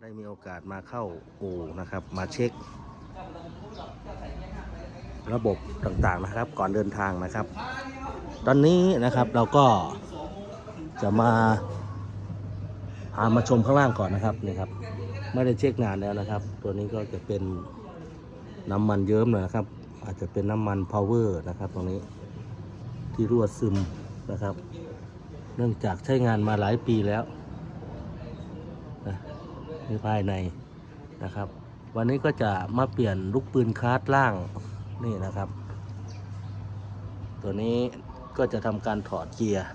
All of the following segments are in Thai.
ได้มีโอกาสมาเข้าอู่นะครับ มาเช็ค ระบบต่างๆนะครับ ก่อนเดินทางนะครับ ตอนนี้นะครับเราก็จะมาพามาชมข้างล่างก่อนนะครับนี่ครับ ไม่ได้เช็คนานแล้วนะครับ ตัวนี้ก็จะเป็นน้ำมันเยิ้มหน่อยนะครับ อาจจะเป็นน้ำมันพาวเวอร์นะครับ ตรงนี้ที่รั่วซึมนะครับ เนื่องจากใช้งานมาหลายปีแล้ว นภายในนะครับ วันนี้ก็จะมาเปลี่ยนลูกปืนคาร์ดล่างนี่นะครับ ตัวนี้ก็จะทำการถอดเกียร์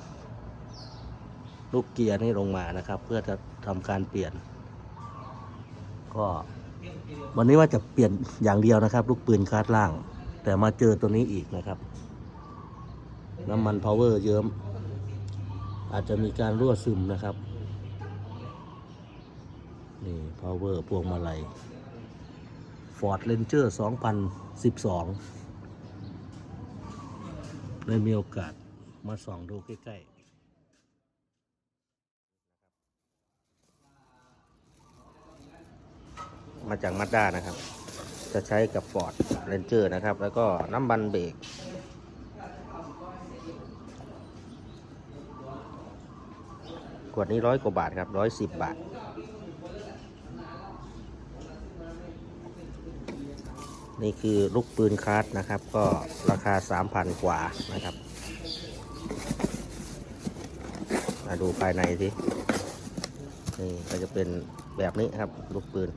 ลูกเกียร์นี่ลงมานะครับ เพื่อจะทำการเปลี่ยน ก็วันนี้ว่าจะเปลี่ยนอย่างเดียวนะครับ ลูกปืนคาร์ดล่าง แต่มาเจอตัวนี้อีกนะครับ น้ำมันพาวเวอร์เยิ้มอาจจะมีการรั่วซึมนะครับ นี่ power พวงมาลัย Ford Ranger 2012 ได้มีโอกาสมาส่องดูใกล้ ๆมาจากมาด้านะครับ จะใช้กับ Ford Ranger นะครับ แล้วก็น้ำมันเบรก ขวดนี้ร้อยกว่าบาทครับร้อยสิบบาท นี่คือลูกปืนคาร์ดนะครับ ก็ราคา 3,000 กว่านะครับ มาดูภายในสินี่ก็จะเป็นแบบนี้ครับ ลูกปืน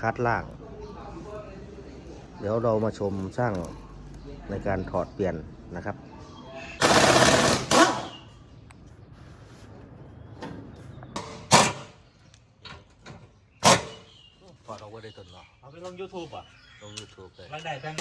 คาร์ดล่าง เดี๋ยวเรามาชมช่างในการถอดเปลี่ยนนะครับถอดออกมาได้ตนเนาะเอาไปลง YouTube อะ ลง YouTube เลย มันได้ตั้ง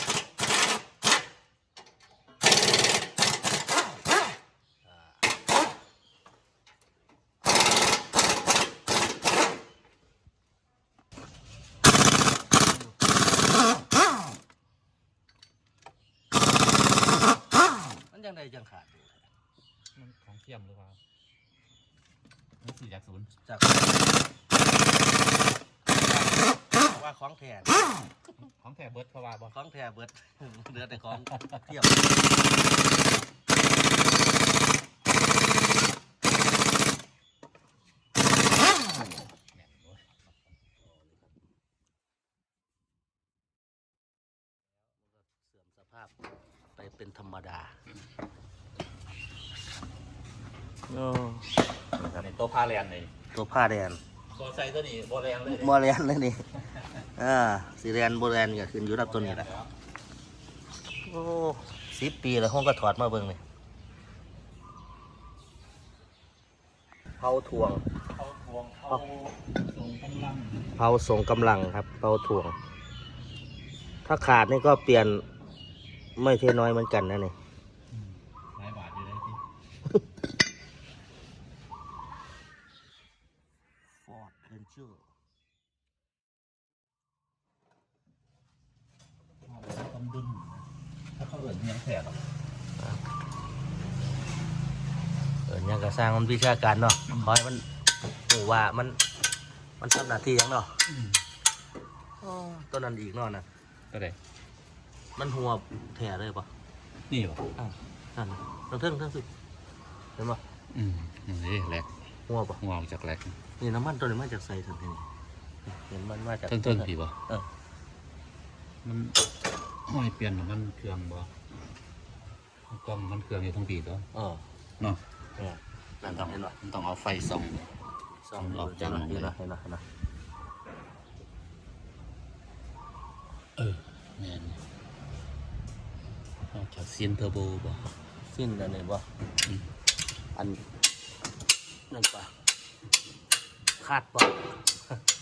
มันยังไงยังขาดอยู่ มันของเทียมหรือเปล่ามันสี่จากศูนย์ จากว่าของ แท้ของแถบเบิร์ดเขาว่าบอกของแท้เบิดเหลือแต่ของเทียมเสื่อมสภาพไปเป็นธรรมดาโอ้ในโต๊ะผ้าเรียนเลยตัวผ้าแดน โบใส่ตัวนี้โบแรงเลยโบเรียนเลยนี่อ่าสีเรียนโบเรียนก็ขึ้นอยู่รับตัวนี้แหละโอ้สิบปีแล้วห้องก็ถอดมาเบิ่งนี่เผาถ่วงเขาทวงเขาส่งกำลังเผาส่งกำลังครับเผาถ่วง ถ้าขาดนี่ก็เปลี่ยนไม่ใช่น้อยเหมือนกันนะนี่ หลายบาทอยู่เลยที่ ฟอร์ดเรนเจอร์ ต้องดุนถ้าเขาเอิญยังแถบอะ เออยัง กระสร้างมันวิชาการเนาะคอยมันหูว่ามันมันทำหน้าที่หยังเนาะอ้อตัวนั้นอีกเนาะนะก็ได้มันหัวแถเลยปะนี่วะอ้าวนั่นน่ะเราเทิงเทิงสิเห็นปะอืมนี่แหลกหัวปะงอกจากแหลกนี่น้ำมันตัวนี้มาจากไซทันทีนี่เห็นมันมาจากเทิงๆผีบ่เออมันห้อยเปลี่ยนมันเครื่องบ่กล้องมันเครื่องอยู่ทั้งปีตัวเออเนาะเนี่ย นั่นต้องเห็นปะมันต้องเอาไฟส่องสองออกจากเห็นปะเห็นปะเห็นปะเออแม่นออกจากเซียนเทอร์โบบ่สิ้นอันนี้ปะอืมอันนั่นปะคาดปะ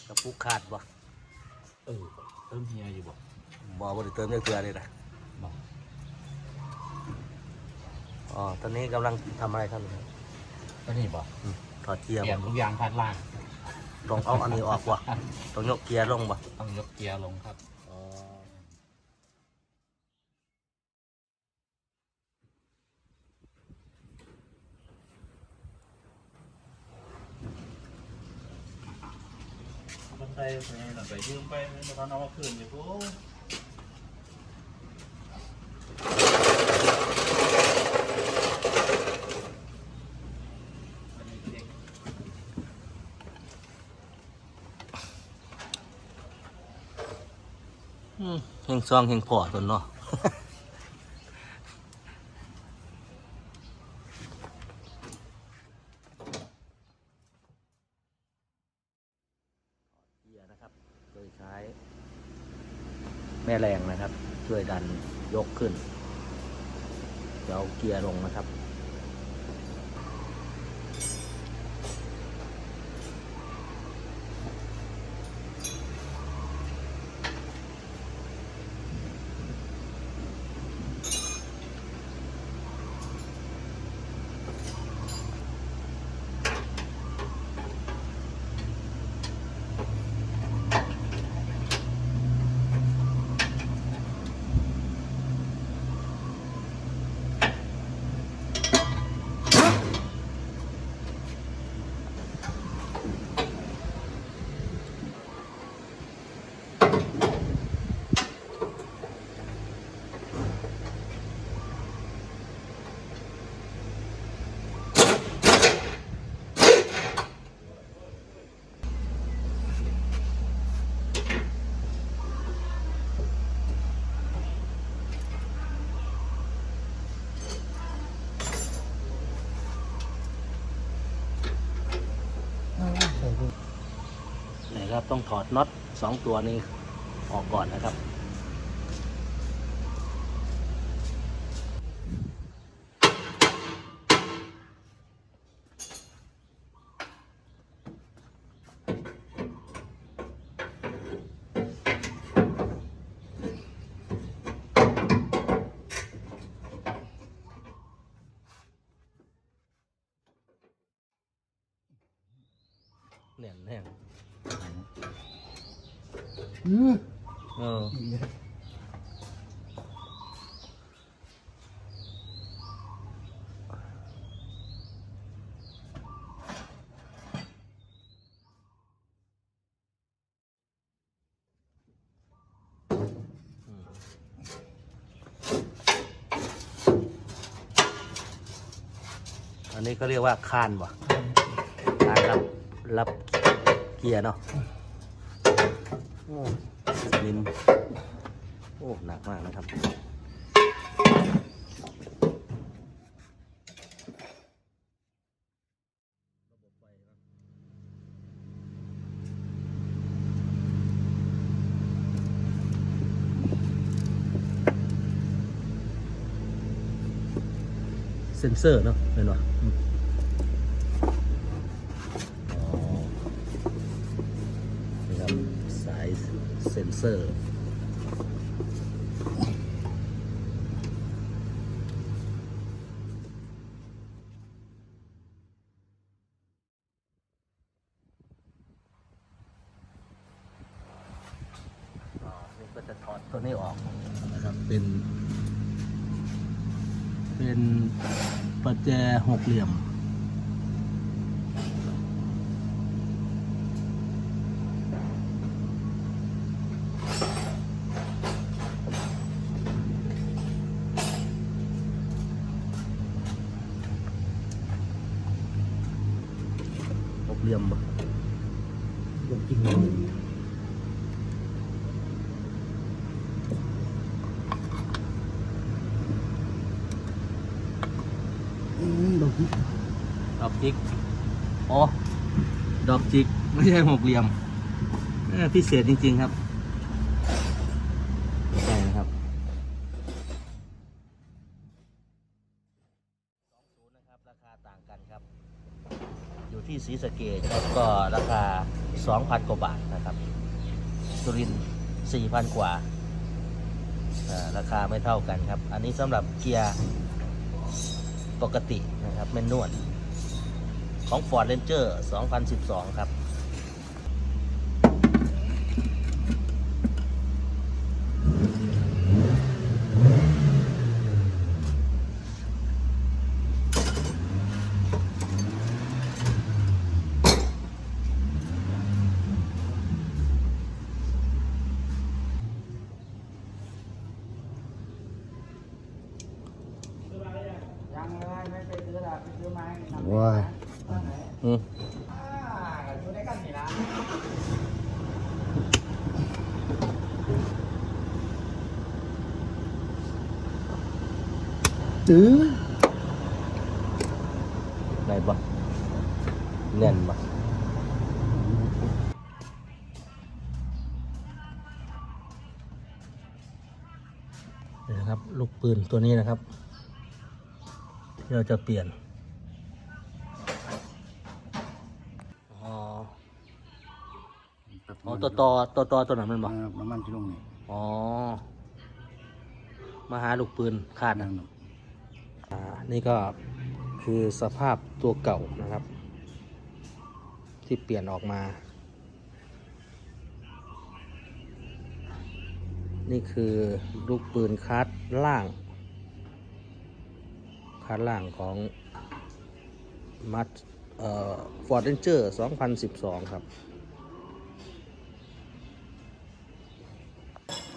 กระปุกคาดปะเออเติมเฮียอยู่บ่บอกว่าเติมเยอะเกลือเลยนะบ่อ๋อ ตอนนี้กำลังทำอะไรครับเนี่ย ก็นี่บ่อืมถอดเกียร์เปลี่ยนบ่ทุกอย่างคัดล่าง ลองเอาอันนี้ออกวะต้องยกเกียร์ลงปะต้องยกเกียร์ลงครับอ๋อใส่ไปหน่อยไปยืมไปไม่ตอนเอามาคืนอยู่กูอืม เฮงซองเฮงพอตนเนาะเกียร์นะครับโดยใช้แม่แรงนะครับ ช่วยดันยกขึ้น เดี๋ยวเกียร์ลงนะครับ นะครับ ต้องถอดน็อตสองตัวนี้ออกก่อนนะครับแน่นแน่น เอออันนี้ก็เรียกว่าคานบ่คานรับรับเกียร์เนาะ โอ้สนิมโอ้หนักมากนะครับเซนเซอร์เนาะเห็นปะ เซนเซอร์ อ๋อ นี่ก็จะถอดตัวนี้ออกนะครับ เป็น เป็นประแจหกเหลี่ยม หกเหลี่ยมบ่หกจริงดอกจิกดอกจิกอ๋อ ดอกจิก ไม่ใช่หกเหลี่ยมพิเศษจริง ๆ ครับใช่นะครับสองศูนย์นะครับ ราคาต่างกันครับ อยู่ที่ศรีสะเกดครับก็ราคา 2,000 กว่าบาทนะครับสุรินทร์4,000 กว่า ราคาไม่เท่ากันครับ อันนี้สำหรับเกียร์ปกตินะครับแมนนวลของ Ford Ranger 2012 ครับ อ งเลยไม่ไปซื้อละไปซื้อไม้นำ ว้าย บ้านไหน อืม อ่าอยู่ในกันนี่ละ ตื้อไหนบ่แน่นบ่ นี่นะครับ ลูกปืนตัวนี้นะครับ ที่เราจะเปลี่ยนอ๋ออ๋อตัวต่อตัวต่อตัวนั้นมันบ่น้ำมันที่ลงนี่อ๋อ มาหาลูกปืนขาดนั่นะงเนาะอ่านี่ก็คือสภาพตัวเก่านะครับ ที่เปลี่ยนออกมา นี่คือลูกปืนคัดล่าง คัดล่างของมัดเอ่อฟอร์ดเรนเจอร์2012 ครับ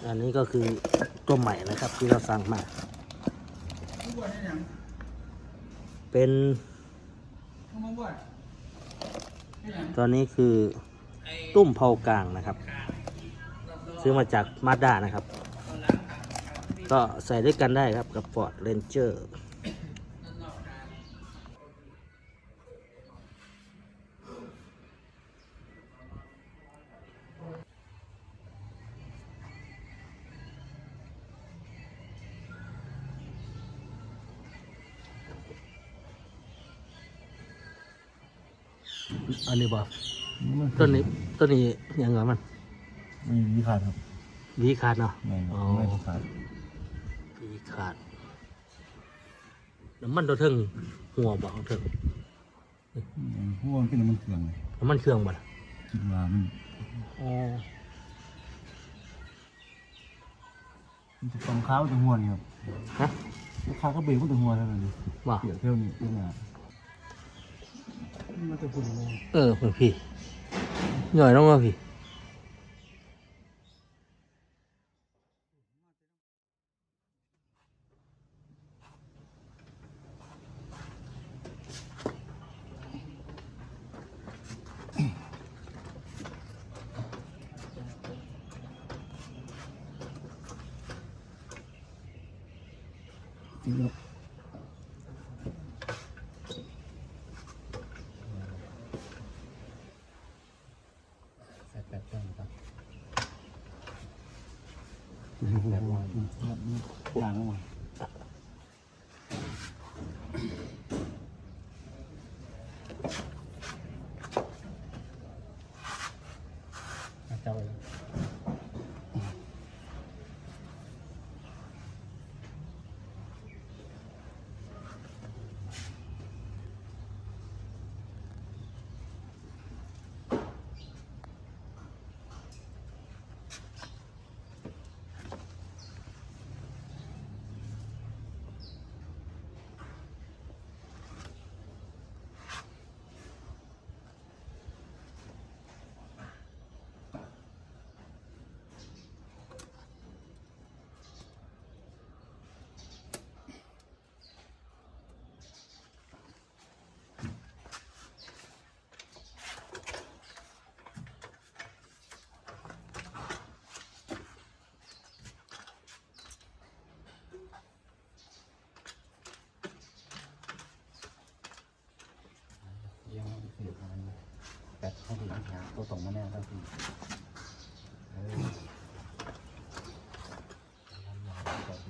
อันนี้ก็คือตัวใหม่นะครับที่เราสั่งมา เป็นผู้มาบวชนี่ยังตอนนี้คือตุ้มเผากลางนะครับ ซื้อมาจากมาด้านะครับ ก็ใส่ด้วยกันได้ครับกับ Ford Ranger อันนี้บอกต้นนี้ต้นนี้ยังไงมัน ไม่มีขาดครับวีขาดเนาะไม่อ๋อไม่มีขาดวีขาดน้ำมันตัวเทิงหัวบอกเทิงพวกมันเป็นน้ำมันเครื่องเลยน้ำมันเครื่องบ่ล่ะคิดว่ามันอ๋อมันจะตรงข้าวจะหัวนี่ครับฮะลูกค้าก็เบรกมันจะหัวเท่านั้นเลยว่าเกี่ยวเท่านี้เท่านี้มันจะพูดยังไงเออเพื่อนพี่หน่อยน้องมาพี่ ตัวตรงมาแน่ตั้งที่เออ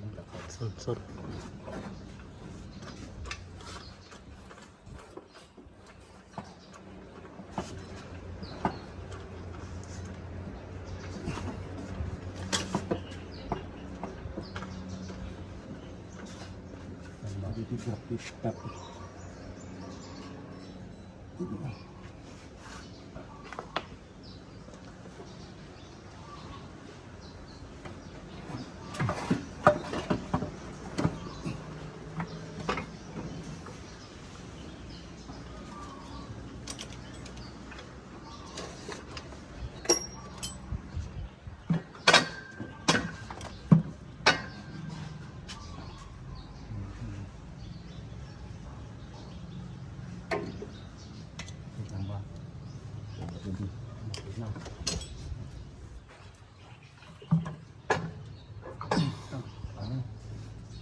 มันกับสดสดๆที่ที่แบบที่แบบ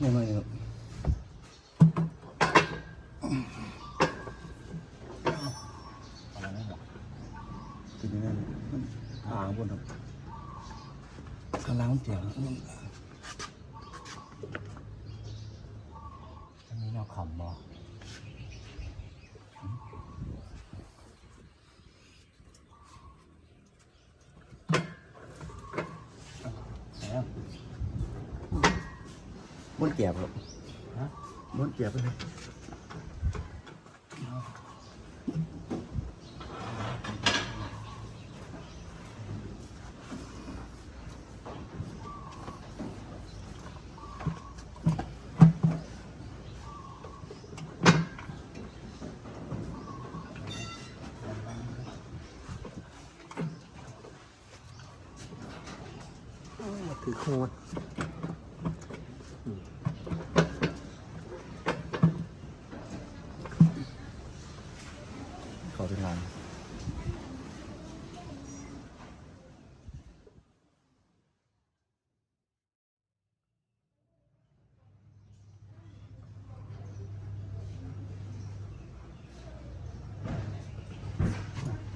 ยังไงครับอะไรนะครับกินได้มันอ่างบนครับกำลังเจียง อันนี้เราขำบ่ แล้ว ม้วนเกียบครับฮะบนเกียบไปเลย ถือโคตรขอเป็นงาน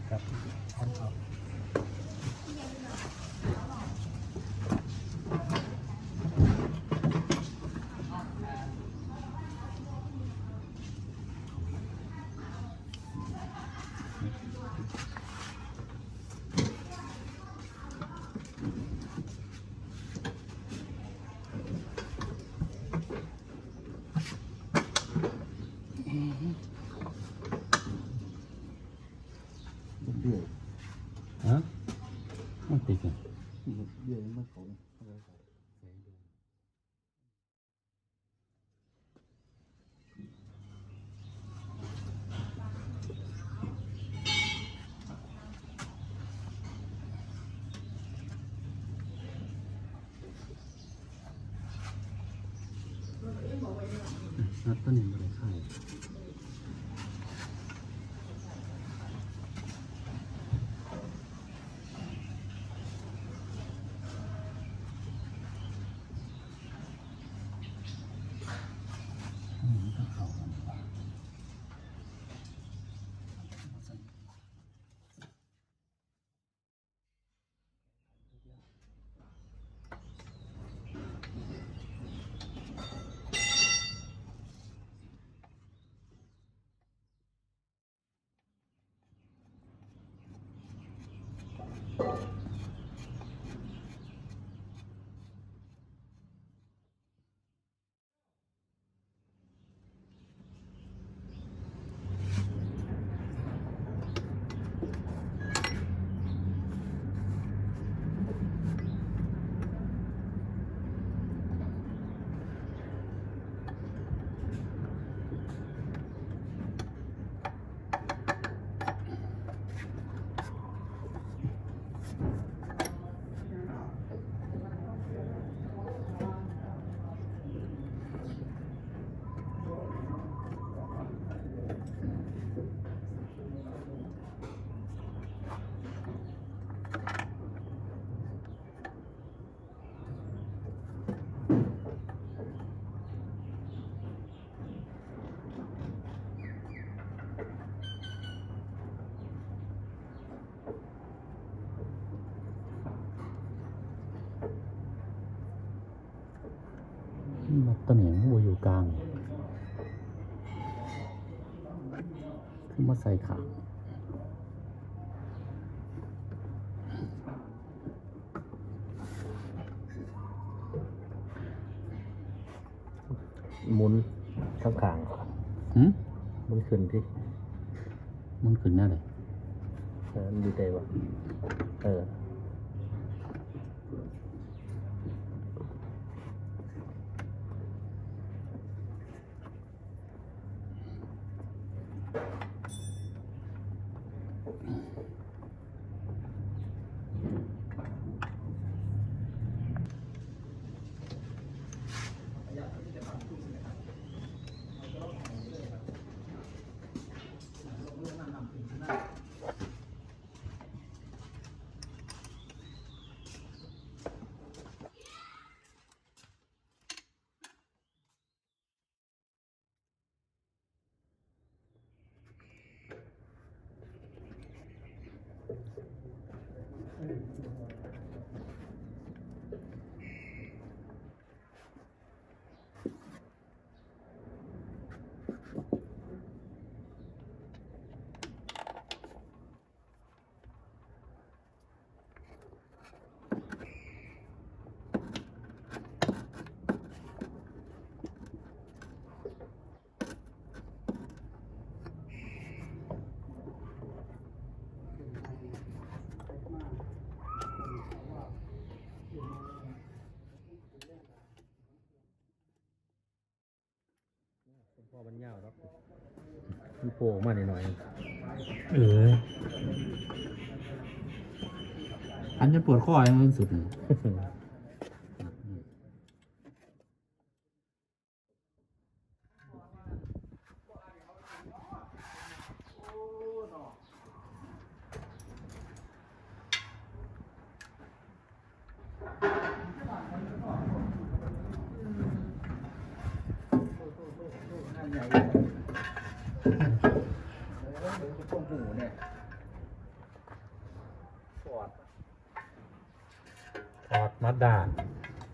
ครับเบี้ย ฮะมันติดอะ เบี้ยมันเขา นัดตัวนี้ไข่ ได้เข้านัดตัวนี้มันบ่อยู่กลางคือมาใส่ขาหมุนข้างขางหืมหมุนขึ้นที่มันขึ้นแน่เลยเออมันดีใจวะเออ มันยาวครับมันโผล่มาหน่อยเออ อันจะปวดข้อยังมันสุดนี่ ๆ นั่นใหญ่ต้มหูเนี่ย ฟอร์ด ถอดมัดด้า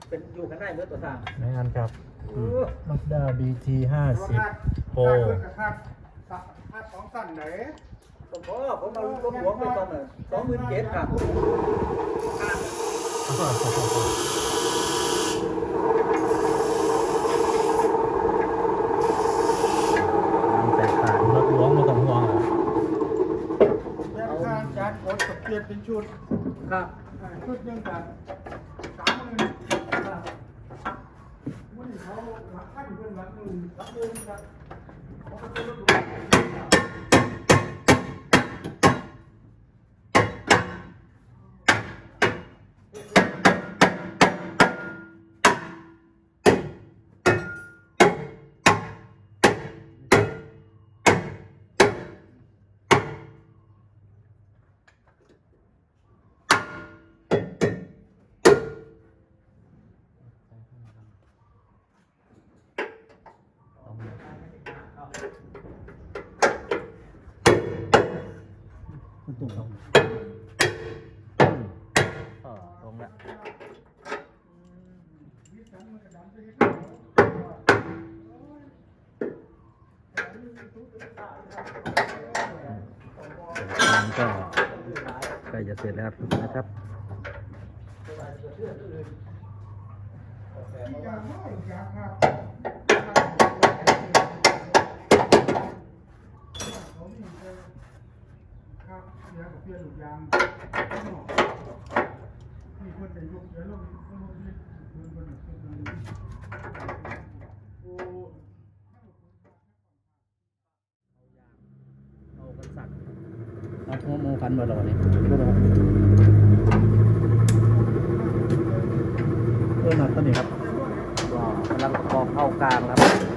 เป็นอยู่ข้างในเมื่อตัวทาง ไม่อันครับมัดด้า BT ห้าสิบโปรคาดคาดสองสั้นไหนผมก็ผมเอาลูกหัวไปตอนน่ะสองหมื่นเจ็ดครับแตกต่างรถหลวงมาต้องห่วงเหรอแล้วการจัดกดเปลี่ยนเป็นชุด ครับ ชุดหนึ่งกันสามหมื่นครับวันนี้เขาหลักขั้นเป็นหลักหมื่น ห ตุ่มลงเออตรงละมันก็ใกล้จะเสร็จแล้วนะครับครับ เื่อหลุดยางมีคนไปยกเดี๋ยวลงลงนี่คนคนคนคนโอ้เอากันสัตว์เอาหัวโมกันมาหรอนี่เออหนักตัวนี้ครับก็กำลังคอเข้ากลางครับ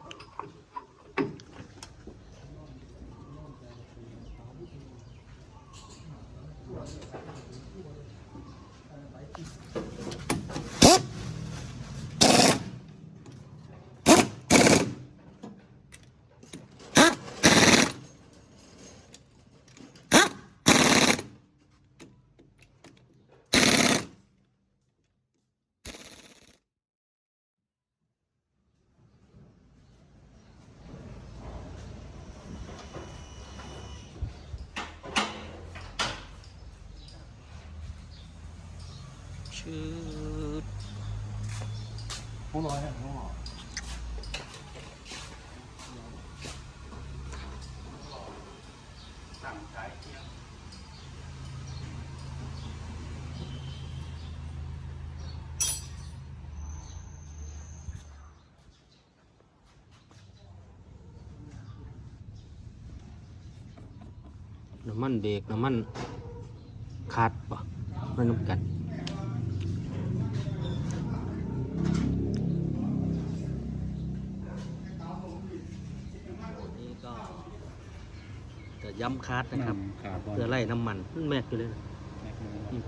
ชื่อห้องร้อยฮะห้องร้อยน้ำมันเบรกน้ำมันขาดปะไม่น้ำกัน ย้ำคาดนะครับขาดเพื่อไล่น้ำมันมันแม็กอยู่เลยนะ แม็กซ์อืม